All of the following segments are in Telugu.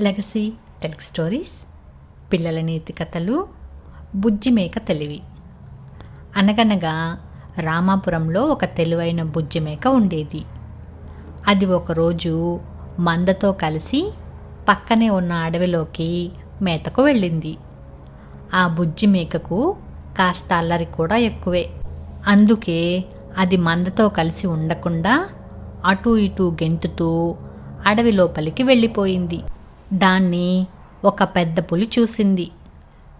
లెగసీ తెలుగు స్టోరీస్ పిల్లల నీతి కథలు బుజ్జి మేక తెలివి. అనగనగా రామాపురంలో ఒక తెలివైన బుజ్జి మేక ఉండేది. అది ఒకరోజు మందతో కలిసి పక్కనే ఉన్న అడవిలోకి మేతకు వెళ్ళింది. ఆ బుజ్జి మేకకు కాస్త అల్లరి కూడా ఎక్కువే. అందుకే అది మందతో కలిసి ఉండకుండా అటూ ఇటూ గెంతుతూ అడవి లోపలికి వెళ్ళిపోయింది. దాన్ని ఒక పెద్ద పులి చూసింది.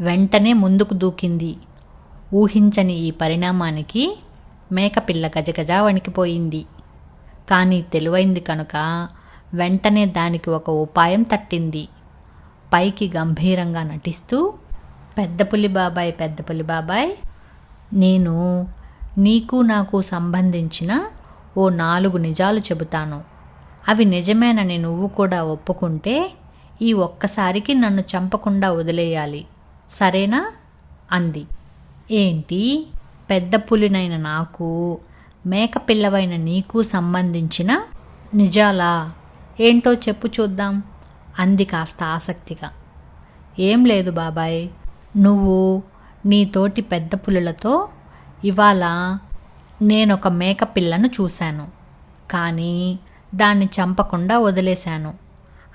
వెంటనే ముందుకు దూకింది. ఊహించని ఈ పరిణామానికి మేకపిల్ల గజగజ వణికిపోయింది. కానీ తెలివైంది కనుక వెంటనే దానికి ఒక ఉపాయం తట్టింది. పైకి గంభీరంగా నటిస్తూ పెద్ద పులి బాబాయ్ పెద్ద పులి బాబాయ్ నేను నీకు నాకు సంబంధించిన ఓ నాలుగు నిజాలు చెబుతాను. అవి నిజమేనని నువ్వు కూడా ఒప్పుకుంటే ఈ ఒక్కసారికి నన్ను చంపకుండా వదిలేయాలి. సరేనా? అంది. ఏంటి? పెద్ద పులినైన నాకు మేక పిల్లవైన నీకు సంబంధించిన నిజాలా? ఏంటో చెప్పు చూద్దాం అంది కాస్త ఆసక్తిగా. ఏం లేదు బాబాయ్ నువ్వు నీ తోటి పెద్ద పులులతో ఇవాళ నేనొక మేక పిల్లను చూశాను. కానీ దాన్ని చంపకుండా వదిలేశాను.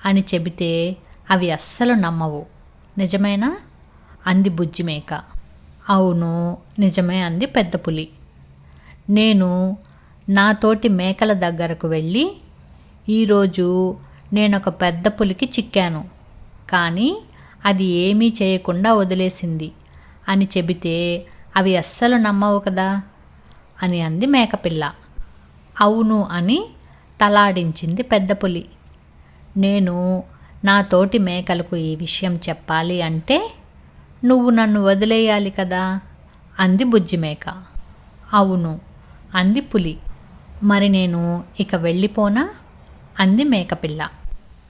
అని చెబితే అవి అస్సలు నమ్మవు. నిజమేనా? అంది బుజ్జి మేక అవును నిజమే అంది పెద్ద పులి. నేను నాతోటి మేకల దగ్గరకు వెళ్ళి ఈరోజు నేను ఒక పెద్ద పులికి చిక్కాను. కానీ అది ఏమీ చేయకుండా వదిలేసింది అని చెబితే అవి అస్సలు నమ్మవు కదా? అని అంది మేకపిల్ల. అవును అని తలాడించింది పెద్ద పులి. నేను నా తోటి మేకలకు ఈ విషయం చెప్పాలి అంటే నువ్వు నన్ను వదిలేయాలి కదా? అంది బుజ్జి మేక. అవును అంది పులి. మరి నేను ఇక వెళ్ళిపోనా? అంది మేకపిల్ల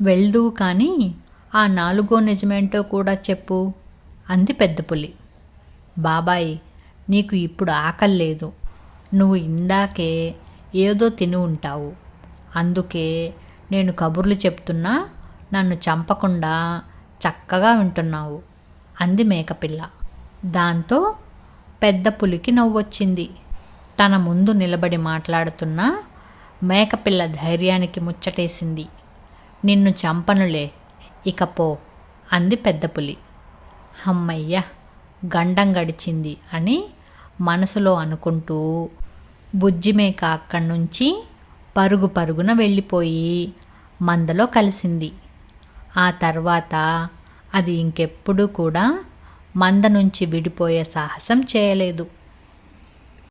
వెళ్దు కానీ ఆ నాలుగో నిజమేంటో కూడా చెప్పు అంది పెద్ద పులి. బాబాయ్ నీకు ఇప్పుడు ఆకలి లేదు. నువ్వు ఇందాకే ఏదో తిని ఉంటావు. అందుకే నేను కబుర్లు చెప్తున్నా నన్ను చంపకుండా చక్కగా వింటున్నావు అంది మేకపిల్ల. దాంతో పెద్ద పులికి నవ్వొచ్చింది. తన ముందు నిలబడి మాట్లాడుతున్న మేకపిల్ల ధైర్యానికి ముచ్చటేసింది. నిన్ను చంపనులే ఇక పో అంది పెద్ద పులి. హమ్మయ్య గండం గడిచింది అని మనసులో అనుకుంటూ బుజ్జిమేక అక్కడి నుంచి పరుగు పరుగున వెళ్ళిపోయి మందలో కలిసింది. ఆ తర్వాత అది ఇంకెప్పుడూ కూడా మంద నుంచి విడిపోయే సాహసం చేయలేదు.